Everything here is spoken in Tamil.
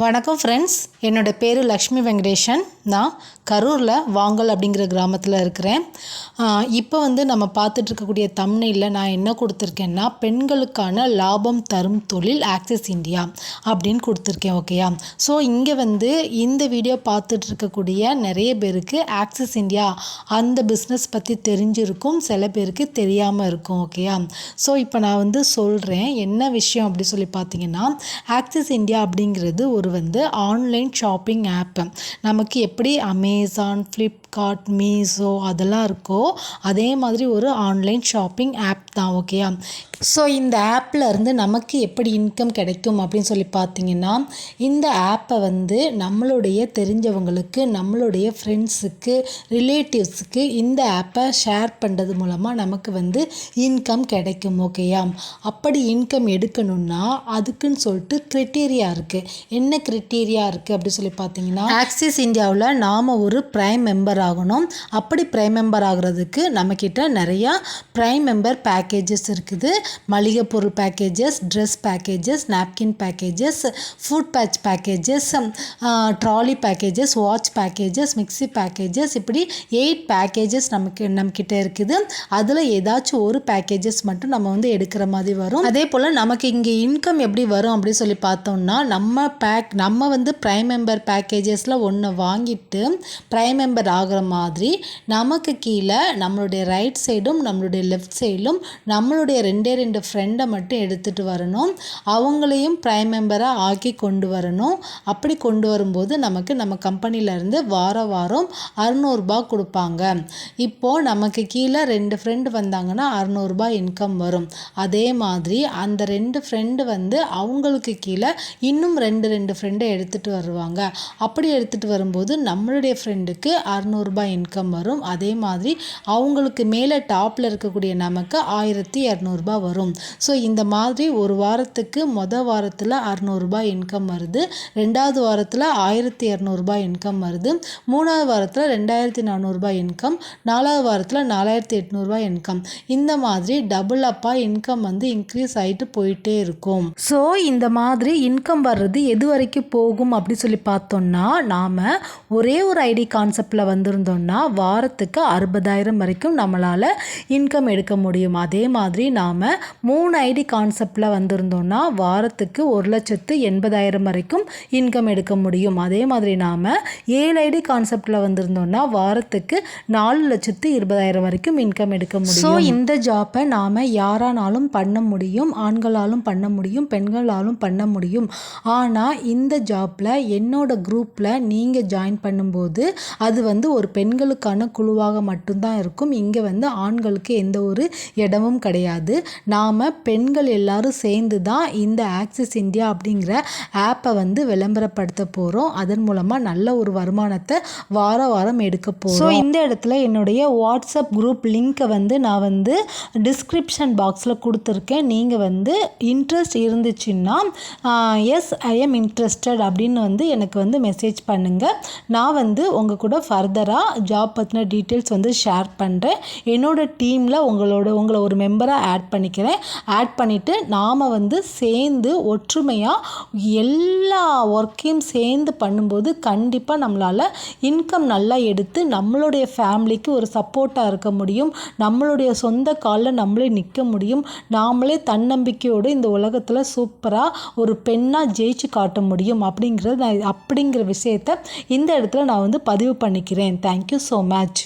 வணக்கம் ஃப்ரெண்ட்ஸ் என்னோடய பேர் லக்ஷ்மி வெங்கடேஷன். நான் கரூரில் வாங்கல் அப்படிங்கிற கிராமத்தில் இருக்கிறேன். இப்போ வந்து நம்ம பார்த்துட்டு இருக்கக்கூடிய தமிழில் நான் என்ன கொடுத்துருக்கேன்னா பெண்களுக்கான லாபம் தரும் தொழில் ஆக்சிஸ் இந்தியா அப்படின்னு கொடுத்துருக்கேன் ஓகேயா ஸோ இங்கே வந்து இந்த வீடியோ பார்த்துட்டு இருக்கக்கூடிய நிறைய பேருக்கு ஆக்சிஸ் இந்தியா அந்த பிஸ்னஸ் பற்றி தெரிஞ்சிருக்கும் சில பேருக்கு தெரியாமல் இருக்கும் ஓகேயா ஸோ இப்போ நான் வந்து சொல்கிறேன் என்ன விஷயம் அப்படி சொல்லி பார்த்தீங்கன்னா ஆக்சிஸ் இந்தியா அப்படிங்கிறது ஒரு வந்து ஆன்லைன் ஷாப்பிங் ஆப்பு நமக்கு எப்படி அமேசான் ஃப்ளிப்கார்ட் மீஷோ அதெல்லாம் இருக்கோ அதே மாதிரி ஒரு ஆன்லைன் ஷாப்பிங் ஆப் தான் ஓகேயா ஸோ இந்த ஆப்பில் இருந்து நமக்கு எப்படி இன்கம் கிடைக்கும் அப்படின்னு சொல்லி பார்த்தீங்கன்னா இந்த ஆப்பை வந்து நம்மளுடைய தெரிஞ்சவங்களுக்கு நம்மளுடைய ஃப்ரெண்ட்ஸுக்கு ரிலேட்டிவ்ஸுக்கு இந்த ஆப்பை ஷேர் பண்ணுறது மூலமாக நமக்கு வந்து இன்கம் கிடைக்கும் ஓகேயா அப்படி இன்கம் எடுக்கணும்னா அதுக்குன்னு சொல்லிட்டு க்ரிட்டீரியா இருக்குது என்ன என்ன க்ரிட்டீரியா இருக்குது அப்படி சொல்லி பார்த்தீங்கன்னா ஆக்சிஸ் இந்தியாவில் நாம் ஒரு ப்ரைம் மெம்பர் ஆகணும். அப்படி ப்ரைம் மெம்பர் ஆகிறதுக்கு நம்மக்கிட்ட நிறையா ப்ரைம் மெம்பர் பேக்கேஜஸ் இருக்குது. மளிகை பொருள் packages dress packages napkin packages foot patch packages trolley packages watch packages mixie packages இப்படி எயிட் பேக்கேஜஸ் நமக்கு நம்மக்கிட்ட இருக்குது. அதில் ஏதாச்சும் ஒரு பேக்கேஜஸ் மட்டும் நம்ம வந்து எடுக்கிற மாதிரி வரும். அதே போல் நமக்கு இங்கே இன்கம் எப்படி வரும் அப்படின்னு சொல்லி பார்த்தோம்னா நம்ம பே பேக் நம்ம வந்து ப்ரைம் மெம்பர் பேக்கேஜஸில் ஒன்று வாங்கிட்டு ப்ரைம் மெம்பர் ஆகிற மாதிரி நமக்கு கீழே நம்மளுடைய ரைட் சைடும் நம்மளுடைய லெஃப்ட் சைடும் நம்மளுடைய ரெண்டே ரெண்டு ஃப்ரெண்டை மட்டும் எடுத்துகிட்டு வரணும். அவங்களையும் ப்ரைம் மெம்பராக ஆக்கி கொண்டு வரணும். அப்படி கொண்டு வரும்போது நமக்கு நம்ம கம்பெனிலேருந்து வார வாரம் அறநூறுபா கொடுப்பாங்க. இப்போது நமக்கு கீழே ரெண்டு ஃப்ரெண்டு வந்தாங்கன்னா அறநூறுபா இன்கம் வரும். அதே மாதிரி அந்த ரெண்டு ஃப்ரெண்டு வந்து அவங்களுக்கு கீழே இன்னும் ரெண்டு ரெண்டு ஃப்ரெண்டை எடுத்துகிட்டு வருவாங்க. அப்படி எடுத்துகிட்டு வரும்போது நம்மளுடைய ஃப்ரெண்டுக்கு அறநூறுபா இன்கம் வரும். அதே மாதிரி அவங்களுக்கு மேலே டாப்பில் இருக்கக்கூடிய நமக்கு ஆயிரத்தி இரநூறுபா வரும். ஸோ இந்த மாதிரி ஒரு வாரத்துக்கு மொதல் வாரத்தில் அறநூறுபா இன்கம் வருது. ரெண்டாவது வாரத்தில் ஆயிரத்தி இரநூறுபா இன்கம் வருது. மூணாவது வாரத்தில் ரெண்டாயிரத்தி நானூறுபா இன்கம் நாலாவது வாரத்தில் நாலாயிரத்தி எட்நூறுபா இன்கம் இந்த மாதிரி டபுள் அப்பாக இன்கம் வந்து இன்க்ரீஸ் ஆகிட்டு போயிட்டே இருக்கும். ஸோ இந்த மாதிரி இன்கம் வர்றது எது வரைக்கும் போகும் அப்படி சொல்லி பார்த்தோம்னா நாம் ஒரே ஒரு ஐடி கான்செப்டில் வந்திருந்தோம்னா வாரத்துக்கு அறுபதாயிரம் வரைக்கும் நம்மளால் இன்கம் எடுக்க முடியும். அதே மாதிரி நாம் மூணு ஐடி கான்செப்டில் வந்திருந்தோம்னா வாரத்துக்கு ஒரு லட்சத்து எண்பதாயிரம் வரைக்கும் இன்கம் எடுக்க முடியும். அதே மாதிரி நாம் ஏழு ஐடி கான்செப்டில் வந்திருந்தோம்னா வாரத்துக்கு நாலு லட்சத்து இருபதாயிரம் வரைக்கும் இன்கம் எடுக்க முடியும். ஸோ இந்த ஜாப்பை நாம் யாரானாலும் பண்ண முடியும் ஆண்களாலும் பண்ண முடியும் பெண்களாலும் பண்ண முடியும். ஆனால் இந்த ஜாப்பில் என்னோட குரூப்பில் நீங்கள் ஜாயின் பண்ணும்போது அது வந்து ஒரு பெண்களுக்கான குழுவாக மட்டும்தான் இருக்கும். இங்கே வந்து ஆண்களுக்கு எந்த ஒரு இடமும் கிடையாது. நாம் பெண்கள் எல்லாரும் சேர்ந்து தான் இந்த ஆக்சிஸ் இந்தியா அப்படிங்கிற ஆப்பை வந்து விளம்பரப்படுத்த போகிறோம் அதன் மூலமாக நல்ல ஒரு வருமானத்தை வார வாரம் எடுக்க போகிறோம் ஸோ இந்த இடத்துல என்னுடைய வாட்ஸ்அப் குரூப் லிங்க்கை வந்து நான் வந்து டிஸ்கிரிப்ஷன் பாக்ஸில் கொடுத்துருக்கேன். நீங்கள் வந்து இன்ட்ரெஸ்ட் இருந்துச்சுன்னா எஸ் ஐ எம் இன்ட்ரெஸ்டட் அப்படின்னு வந்து எனக்கு வந்து மெசேஜ் பண்ணுங்கள் நான் வந்து உங்கள் கூட ஃபர்தராக ஜாப் பற்றின டீட்டெயில்ஸ் வந்து ஷேர் பண்ணுறேன் என்னோடய டீமில் உங்களோட உங்களை ஒரு மெம்பராக ஆட் பண்ணிக்கிறேன். ஆட் பண்ணிவிட்டு நாம் வந்து சேர்ந்து ஒற்றுமையாக எல்லா ஒர்க்கையும் சேர்ந்து பண்ணும்போது கண்டிப்பாக நம்மளால் இன்கம் நல்லா எடுத்து நம்மளுடைய ஃபேமிலிக்கு ஒரு சப்போர்ட்டாக இருக்க முடியும். நம்மளுடைய சொந்த காலில் நம்மளே நிற்க முடியும். நாமளே தன்னம்பிக்கையோடு இந்த உலகத்தில் சூப்பராக ஒரு பெண்ணாக ஜெயிச்சு காட்ட முடியும் அப்படிங்கிறது நான் அப்படிங்கிற விஷயத்த இந்த இடத்துல நான் வந்து பதிவு பண்ணிக்கிறேன். Thank you so much